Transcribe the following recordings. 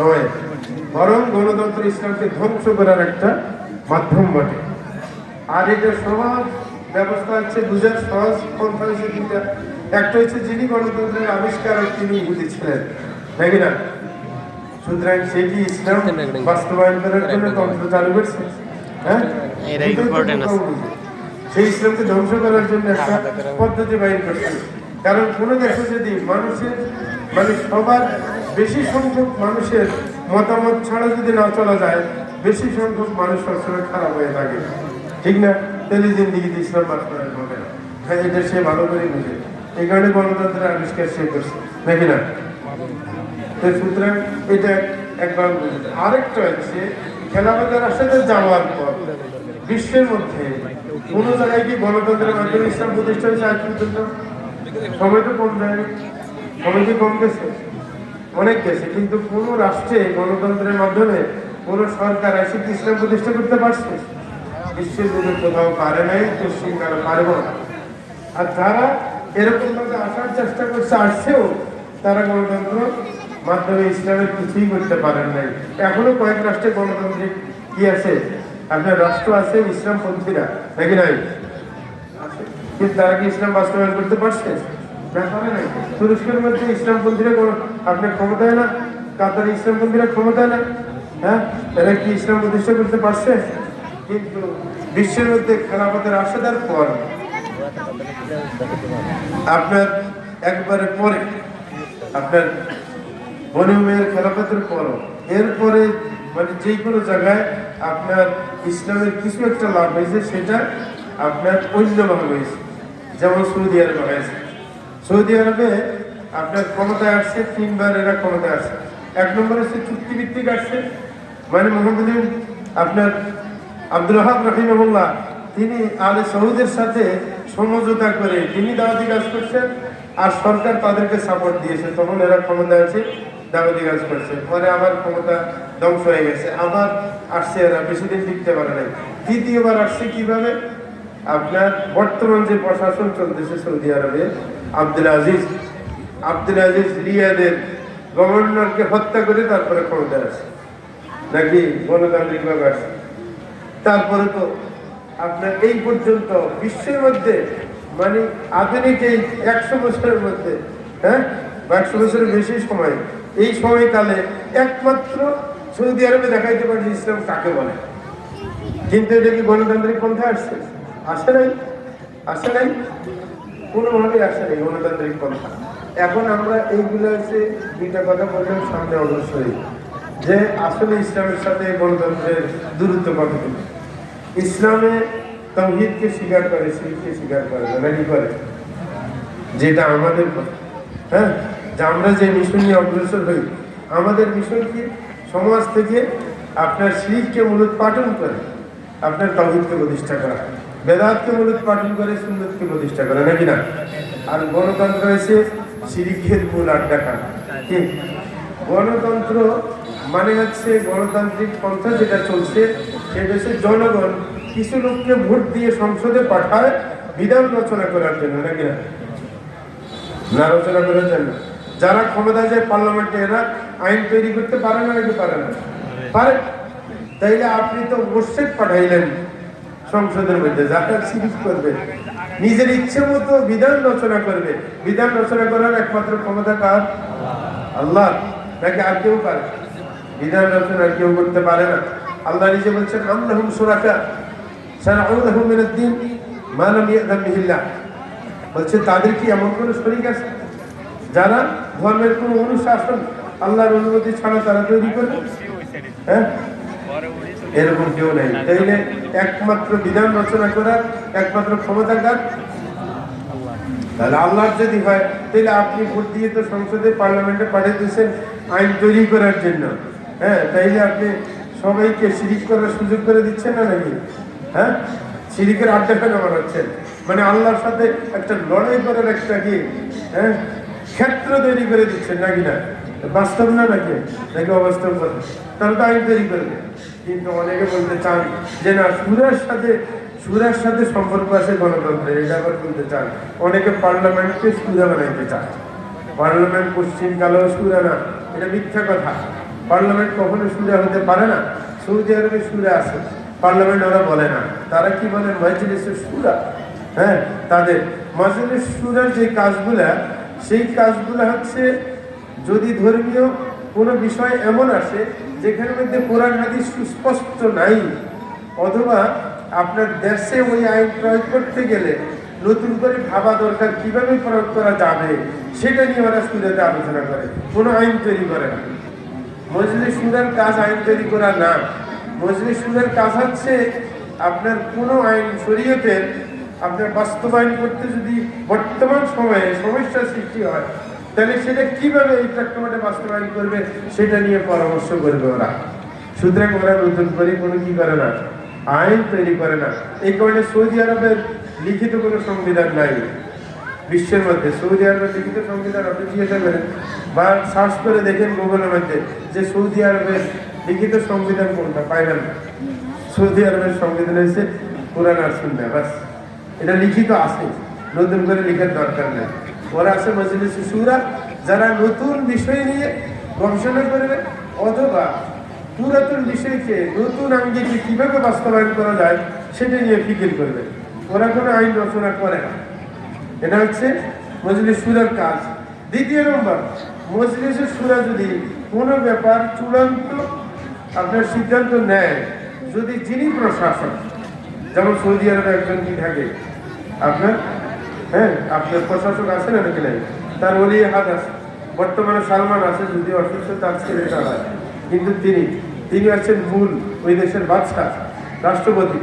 নয় বরং গণতন্ত্র ইসলামকে ধ্বংস করার একটা মাধ্যম বটে। আর এটা সহজ ব্যবস্থা হচ্ছে বুঝার সহজ হচ্ছে দুটা। একটা হচ্ছে যিনি গণতন্ত্রের আবিষ্কারক তিনি ইহুদি ছিলেন নাকি না? সুতরাং কি ইসলাম বাস্তবায়ন করার জন্য তন্ত্র চালু করছে? হ্যাঁ। সেই ইসলামকে ধ্বংস করার জন্য একটা পদ্ধতি বাইর করছে। কারণ কোনো দেশে যদি মানুষের মানে সবার বেশি সংখ্যক মানুষের মতামত ছাড়া যদি না চলা যায়, বেশি সংখ্যক মানুষ সবসময় খারাপ হয়ে থাকে। ঠিক না? তাহলে জিন্দিগিতে ইসলাম বাস্তবায়ন হবে না হ্যাঁ এটা সে ভালো করে বুঝে। এই কারণে গণতন্ত্রের আবিষ্কার সে করছে। নাকি না? সুতরাং এটা একবার। আরেকটা হচ্ছে, খেলাফতের রাষ্ট্রে যাওয়ার পর বিশ্বের মধ্যে কোন জায়গায় কি গণতন্ত্রের মাধ্যমে ইসলাম প্রতিষ্ঠা হয়েছে আজ পর্যন্ত? সময় তো কম যায় সময় কি কম গেছে? অনেক গেছে, কিন্তু কোন রাষ্ট্রে গণতন্ত্রের মাধ্যমে। কোন সরকার এসে ইসলাম প্রতিষ্ঠা করতে পারছে? বিশ্বের যুগে কোথাও পারে নাই পশ্চিম কারও পারব না। আর যারা এরকম ভাবে আসার চেষ্টা করছে, আসছেও, তারা গণতন্ত্র মাধ্যমে ইসলামের কিছুই করতে পারেন নাই। এখনও কয়েক রাষ্ট্রে গণতান্ত্রিক কি আছে? আপনার রাষ্ট্র আছে, ইসলাম পন্থীরা, নাকি নাই? কিন্তু তারা কি ইসলাম বাস্তবায়ন করতে পারছে? না পারে নাই। তুরস্কের মধ্যে ইসলাম আপনার ক্ষমতায় না কাতারে পন্থীরা ক্ষমতায় না হ্যাঁ? এরা কি ইসলাম প্রতিষ্ঠা করতে পারছে? কিন্তু বিশ্বের মধ্যে খেলাফতের আসাদার পর আপনার একবারে পরে, আপনার বনি উমের খেলাফতের পর এরপরে মানে যে কোনো জায়গায় আপনার ইসলামের কিছু একটা লাভ হয়েছে, সেটা আপনার অন্যভাবে হয়েছে। যেমন সৌদি আরবে হয়েছে। সৌদি আরবে আপনার ক্ষমতায় আসছে, তিনবার এরা ক্ষমতায় আসছে। এক নম্বর হচ্ছে চুক্তিভিত্তিক আসছে। মানে মোহাম্মদ আপনার আব্দুল হাব রহিমুল্লাহ তিনি আলে সৌদের সাথে সমঝোতা করে তিনি দাওয়াতি কাজ করছেন আর সরকার তাদেরকে সাপোর্ট দিয়েছে। তখন এরা ক্ষমতা আছে, দাওয়াতি কাজ করছে। পরে আবার ক্ষমতা ধ্বংস হয়ে গেছে। আবার আসছে এরা বেশি দিন টিকতে পারে নাই। দ্বিতীয়বার আসছে কীভাবে? আপনার বর্তমান যে প্রশাসন চলতেছে সৌদি আরবে, আব্দুল আজিজ। আব্দুল আজিজ রিয়াদের গভর্নরকে হত্যা করে তারপরে ক্ষমতায় আসে। নাকি গণতান্ত্রিক ভাবে আসে। তারপরে তো আপনার এই পর্যন্ত বিশ্বের মধ্যে মানে আধুনিক এই একশো বছরের মধ্যে হ্যাঁ? একশো বছরের বেশি সময়, এই সময়কালে একমাত্র সৌদি আরবে দেখাইতে পারে ইসলাম কাকে বলে। কিন্তু এটা কি গণতান্ত্রিক পন্থা আসছে? আসে নাই। আসে নাই। কোনোভাবেই আসে নাই গণতান্ত্রিক পন্থা। এখন আমরা এইগুলো হচ্ছে দুইটা কথা বললাম সামনে অগ্রসরই যে আসলে ইসলামের সাথে গণতন্ত্রের দূরত্ব কতটুকু ইসলামে তৌহিদকে স্বীকার করে, শিরকে স্বীকার করে না, নাকি করে? যেটা আমাদের কথা। হ্যাঁ? যে আমরা যে মিশন নিয়ে অগ্রসর হই, আমাদের মিশন কি? সমাজ থেকে আপনার শিরকে মূলত পাঠন করে, আপনার তৌহিদকে প্রতিষ্ঠা করা। বেদাতকে মূলত পাঠন করে সুন্দরকে প্রতিষ্ঠা করা, নাকি না? আর গণতন্ত্র এসে শিরিকের মূল আড্ডা খানা গণতন্ত্র মানে হচ্ছে গণতান্ত্রিক পন্থা যেটা চলছে, সেটা হচ্ছে জনগণ কিছু লোককে ভোট দিয়ে সংসদে পাঠায় বিধান রচনা করার জন্য, নাকি না? না রচনা করার জন্য। যারা ক্ষমতা যায় পার্লামেন্টে, এরা আইন তৈরি করতে পারে না, নাকি পারে না? পারে। তাইলে আপনি তো মোর্শেদ পাঠাইলেন সংসদের মধ্যে যারা সিরিজ করবে। নিজের ইচ্ছে মতো বিধান রচনা করবে। বিধান রচনা করার একমাত্র ক্ষমতা কার? আল্লাহ। নাকি আর কেউ পারে বিধান রচনা কেউ করতে পারে না। আল্লাহ নিজে বলছেন আমলাহুম সুরাকা বলছে তাদের কি এমন কোনো শরীর আছে? যারা ধর্মের কোনো অনুশাসন আল্লাহর অনুমতি ছাড়া তারা তৈরি করবে হ্যাঁ? এরকম কেউ নেই। তাইলে একমাত্র বিধান রচনা করার একমাত্র ক্ষমতা কার? তাহলে আল্লাহর যদি হয় তাহলে আপনি ভোট দিয়ে তো সংসদে, পার্লামেন্টে পাঠিয়ে দিয়েছেন আইন তৈরি করার জন্য। হ্যাঁ তাইলে আপনি সবাইকে সিরিজ করার সুযোগ করে দিচ্ছেন না নাকি? হ্যাঁ? সিরিকের কেন বানাচ্ছেন? মানে আল্লাহর সাথে একটা লড়াই করার একটা কি হ্যাঁ ক্ষেত্র তৈরি করে দিচ্ছেন নাকি না? বাস্তব না নাকি নাকি অবাস্তব কথা। তাহলে তো আইন তৈরি করবে। কিন্তু অনেকে বলতে চান যে, না, সুরের সাথে সুরের সাথে সম্পর্ক আছে গণতন্ত্রের, এটা আবার বলতে চান। অনেকে পার্লামেন্টকে সুরা বানাইতে চান। পার্লামেন্ট পশ্চিম কালো সুরা না, এটা মিথ্যা কথা। পার্লামেন্ট কখনো সুরে হতে পারে না। সৌদি আরবে সুরে আছে। পার্লামেন্ট ওরা বলে না। তারা কি বলে মজলিসের সুরা। হ্যাঁ তাদের। মজলিস সুরার যে কাজগুলা, সেই কাজগুলো হচ্ছে যদি ধর্মীয় কোনো বিষয় এমন আসে, যেখানের মধ্যে কোরআন, হাদিস সুস্পষ্ট নাই, অথবা আপনার দেশে ওই আইন প্রয়োগ করতে গেলে নতুন করে ভাবা দরকার কীভাবে প্রয়োগ করা যাবে, সেটা নিয়ে ওরা সুরাতে আলোচনা করে। কোনো আইন তৈরি করে না। মজলিস সুরের কাজ আইন তৈরি করা না। মজলিস সুরের কাজ হচ্ছে আপনার কোনো আইন শরীয়তের আপনার বাস্তবায়ন করতে যদি বর্তমান সময়ে সমস্যার সৃষ্টি হয় তাহলে সেটা কীভাবে এই প্রেক্ষাপটে বাস্তবায়ন করবে সেটা নিয়ে পরামর্শ করবে ওরা। সুতরাং ওরা নতুন করে কোনো কি করে না, আইন তৈরি করে না। এই কারণে সৌদি আরবের লিখিত কোনো সংবিধান নাই। বিশ্বের মধ্যে সৌদি আরবের লিখিত সংবিধান আপনি জিজ্ঞাসা করেন বা সার্চ করে দেখেন গুগলের মধ্যে যে সৌদি আরবের লিখিত সংবিধান কোনটা পাইবেন না সৌদি আরবের সংবিধান হচ্ছে কোরআন আর সুন্না বাস এটা লিখিত আছে, নতুন করে লিখার দরকার নেই। ওরা আছে মজলিস সুরা, যারা নতুন বিষয় নিয়ে গবেষণা করবে, অথবা পুরাতন বিষয়কে নতুন আঙ্গিকে কীভাবে বাস্তবায়ন করা যায়, সেটা নিয়ে ফিকির করবে। ওরা কোনো আইন রচনা করে না। এটা হচ্ছে মজলিস সুরার কাজ। দ্বিতীয় নম্বর, মজলিসের সুরা যদি কোনো ব্যাপার চূড়ান্ত আপনার সিদ্ধান্ত নেয়, যদি যিনি প্রশাসক, যেমন সৌদি আরবে একজন কি থাকে, আপনার হ্যাঁ আপনার প্রশাসক আছে না নাকি নাই। তার ওলি হাত আছে। বর্তমানে সালমান আছে যদি অসুস্থ, তার ছেলে চালায় কিন্তু তিনি তিনি আছেন মূল ওই দেশের বাদশাহ, রাষ্ট্রপতি।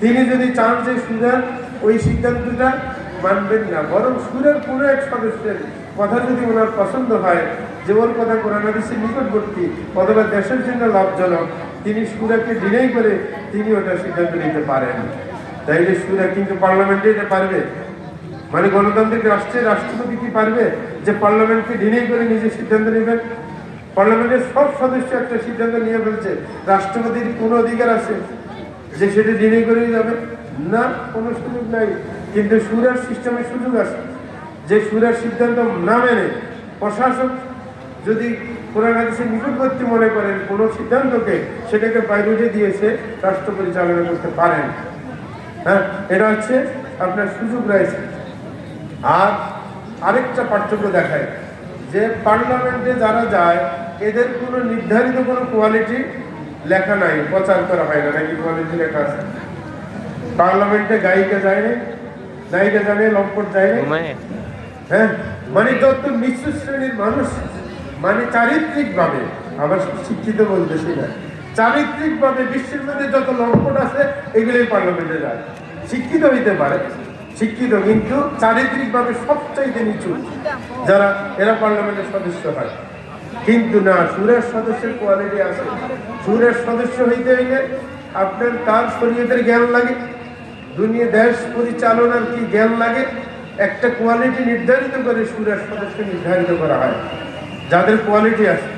তিনি যদি চান যে সুরার ওই সিদ্ধান্তটা মানবেন না, বরং সুরের কোনো এক সদস্যের কথা যদি ওনার পছন্দ হয়, যে ওর কথা কোরআন হাদিসের নিকটবর্তী অথবা দেশের জন্য লাভজনক, তিনি সুরাকে ডিনাই করে তিনি ওটা সিদ্ধান্ত নিতে পারেন। তাইলে সুরা কিন্তু পার্লামেন্টে এটা পারবে। মানে গণতান্ত্রিক রাষ্ট্রের রাষ্ট্রপতি কি পারবে? যে পার্লামেন্টকে ডিনাই করে নিজে সিদ্ধান্ত নেবেন? পার্লামেন্টের সব সদস্য একটা সিদ্ধান্ত নিয়ে ফেলছে। রাষ্ট্রপতির কোনো অধিকার আছে যে সেটা ডিনাই করে যাবে? না, কোনো সুযোগ নাই। কিন্তু সুরের সিস্টেমের সুযোগ আছে। যে সুরের সিদ্ধান্ত না মেনে প্রশাসক যদি কোরআন হাদিসের নিকটবর্তী মনে করেন, কোনো সিদ্ধান্তকে সেটাকে বাইরে দিয়েছে রাষ্ট্র পরিচালনা করতে পারেন। হ্যাঁ এটা হচ্ছে আপনার সুযোগ রয়েছে। আর আরেকটা পার্থক্য দেখায় যে পার্লামেন্টে যারা যায় এদের কোনো নির্ধারিত কোনো কোয়ালিটি লেখা নাই প্রচার করা হয় না নাকি কোয়ালিটি লেখা আছে? পার্লামেন্টে গায়িকা যায় না নায়িকা জানে লম্পট যায় হ্যাঁ মানে যত নিচু শ্রেণির মানুষ মানে চারিত্রিকভাবে আবার শিক্ষিত বলতেছি না চারিত্রিকভাবে বিশ্বের মধ্যে যত লম্পট আছে এগুলোই পার্লামেন্টে যায়। শিক্ষিত হইতে পারে। শিক্ষিত কিন্তু চারিত্রিকভাবে সবচাইতে নিচু, যারা এরা পার্লামেন্টের সদস্য হয়। কিন্তু না, সুরের সদস্যের কোয়ালিটি আছে। সুরের সদস্য হইতে হইলে আপনার তার শরীয়তের জ্ঞান লাগে। দুনিয়া দেশ পরিচালনার কি জ্ঞান লাগে? একটা কোয়ালিটি নির্ধারিত করে সুরের সদস্য নির্ধারিত করা হয়। যাদের কোয়ালিটি আছে,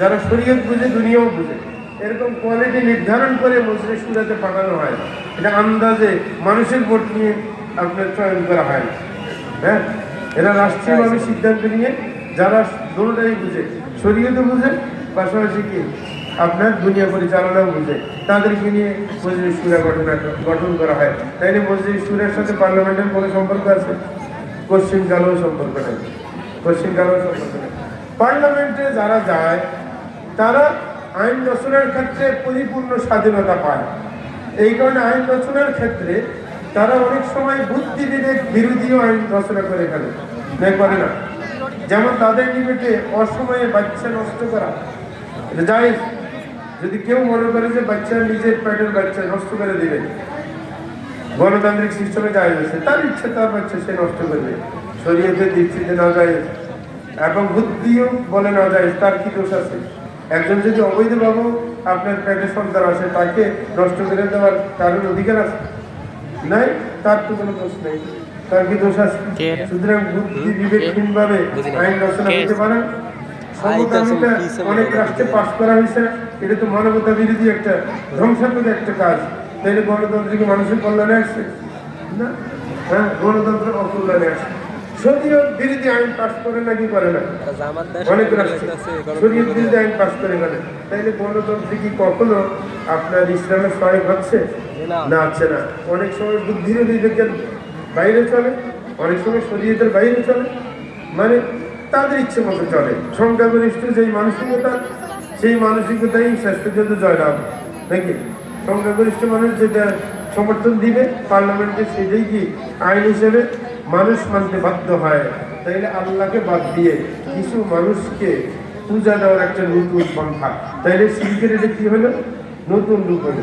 যারা শরীয়ত বুঝে, দুনিয়াও বুঝে, এরকম কোয়ালিটি নির্ধারণ করে মসজিদে সুরাতে পাঠানো হয়। এটা আন্দাজে মানুষের ভোট নিয়ে আপনার চয়ন করা হয়। হ্যাঁ? এরা রাষ্ট্রীয়ভাবে সিদ্ধান্ত নিয়ে যারা দোনোটাই বুঝে শরীয়ত বুঝে পাশাপাশি কি আপনার দুনিয়া পরিচালনাও বুঝে। তাদেরকে নিয়ে মসজিদ সুরা গঠন গঠন করা হয়। তাইলে মসজিদ সুরের সাথে পার্লামেন্টের কোনো সম্পর্ক আছে? পশ্চিমকালেও সম্পর্ক নেই। পশ্চিমকালেও সম্পর্ক নেই। পার্লামেন্টে যারা যায় তারা আইন রচনার ক্ষেত্রে পরিপূর্ণ স্বাধীনতা পায়। এই কারণে আইন রচনার ক্ষেত্রে তারা অনেক সময় বুদ্ধি বিবেক বিরোধীও আইন রচনা করে ফেলে। করে না যেমন তাদের নিমিটে অসময়ে বাচ্চা নষ্ট করা। এটা যদি কেউ মনে করে যে বাচ্চা নিজের পেটের বাচ্চা নষ্ট করে দেবে, গণতান্ত্রিক সিস্টেমে যায় আছে তার ইচ্ছে, তার বাচ্চা সে নষ্ট করবে। শরীয়তের দৃষ্টিতে না যায় এবং বুদ্ধিও বলে না যায় তার কি দোষ আছে? একজন যদি অবৈধভাবে আপনার পেটে সন্তান আছে তাকে নষ্ট করে দেওয়ার কারোর অধিকার আছে? নাই তার তো কোনো দোষ নেই। তার কি দোষ আছে? সুতরাং বুদ্ধি বিবেকহীন ভাবে আইন রচনা করতে পারেন। সমতামিতা অনেক রাষ্ট্রে পাশ করা হয়েছে। এটা তো মানবতা বিরোধী একটা ধ্বংসাত্মক একটা কাজ। তাইলে গণতন্ত্র কি মানুষের কল্যাণে আসছে। না? হ্যাঁ গণতন্ত্র অকল্যাণে আসছে। শরীয়ত বিরোধী আইন পাস করে নাকি করে না? অনেক রাষ্ট্র শরীয়ত বিরোধী আইন পাস করে গেলে। তাইলে গণতন্ত্রে কি কখনো আপনার ইসলামের সহায়ক হচ্ছে? না। হচ্ছে না। অনেক সময় বুদ্ধির অধিকার বাইরে চলে অনেক সময় শরীয়তের বাইরে চলে। মানে তাদের ইচ্ছে মতো চলে। সংখ্যাগরিষ্ঠ যেই মানসিকতা সেই মানসিকতাই শেষ পর্যন্ত জয়লাভ। নাকি? সংখ্যাগরিষ্ঠ মানুষ যেটা সমর্থন দিবে পার্লামেন্টে সেটাই কি আইন হিসেবে মানুষ মানতে বাধ্য হয়। তাইলে আল্লাহকে বাদ দিয়ে কিছু মানুষকে পূজা দেওয়ার একটা নতুন পন্থা তাইলে শিল্পের কি হলো? নতুন রূপ হলো।